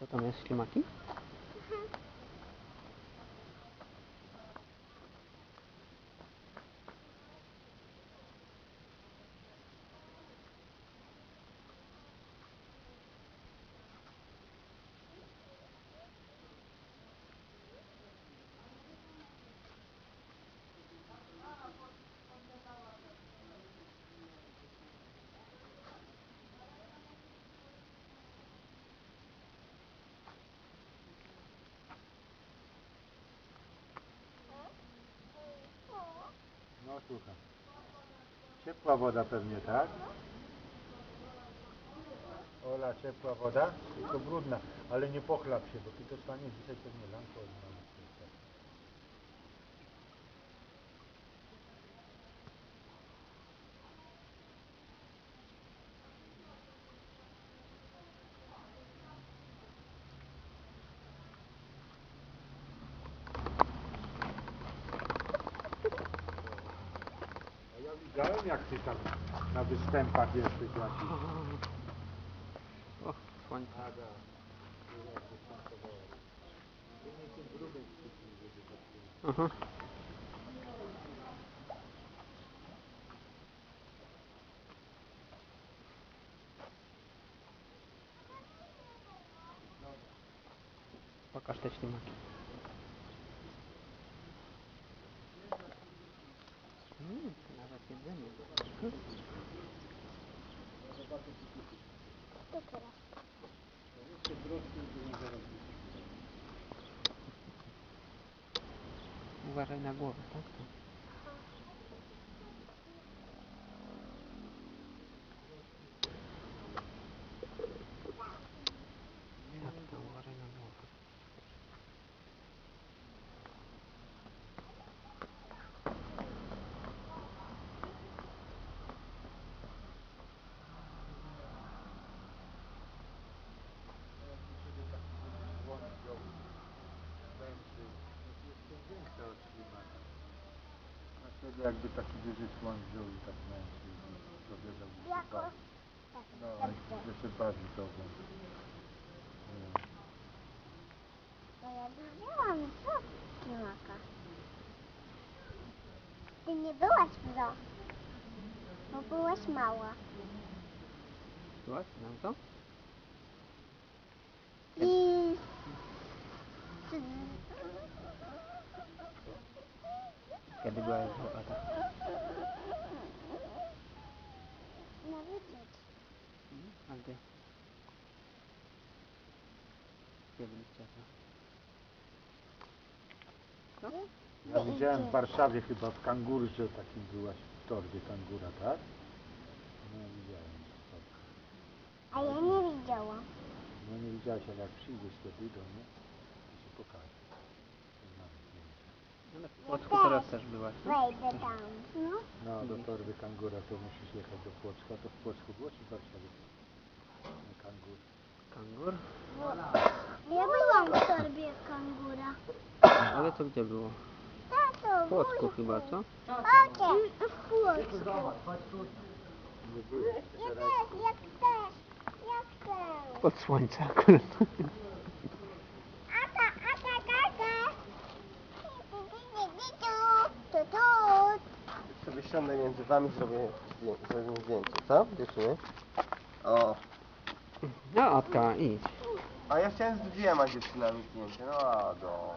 co tam jest, ślimaki? Słucham. Ciepła woda pewnie, tak? Ola, ciepła woda? Tylko brudna, ale nie pochlap się, bo ty dostaniesz dzisiaj pewnie lanko od. Widziałem jak ty tam na występach jesteś jakiś. O, słońce. Aha. Pokaż te ślimaki. Уважай на гору, так? Wtedy jakby taki duży słoń wziął i tak męczył i dowiedzał, że się bawi. No, że się bawi to No. Bo ja widziałam co ślimaka. Ty nie byłaś w zoo, bo byłaś mała. Byłaś na co? I... Kiedy była już bogata? Na wycieczce. Mhm. A gdzie? Gdzie byliście? Co? Ja widziałem w Warszawie chyba w kangurze takim byłaś w torbie kangura, tak? No widziałem. A ja nie widziałam. No nie widziałeś, ale jak przyjdziesz wtedy do mnie, to się pokażę. W Płocku teraz też byłaś, no? Wejdę tam. No. No do torby kangura to musisz jechać do Płocka. To w Płocku było czy w Warszawie? Nie, Kangur. Kangur? Ja byłam w torbie kangura. Ale to gdzie było? Tato, W Płocku chyba, co? Okiem. W Płocku. Nie. Ja też, jak chcesz. Jak chcesz. Pod słońce akurat. Sobie siądę między wami sobie zrobimy zdjęcie, co? Dziewczyny? O, No, Atka, idź. a ja chciałem z dwiema dziewczynami zdjęcie, no a do.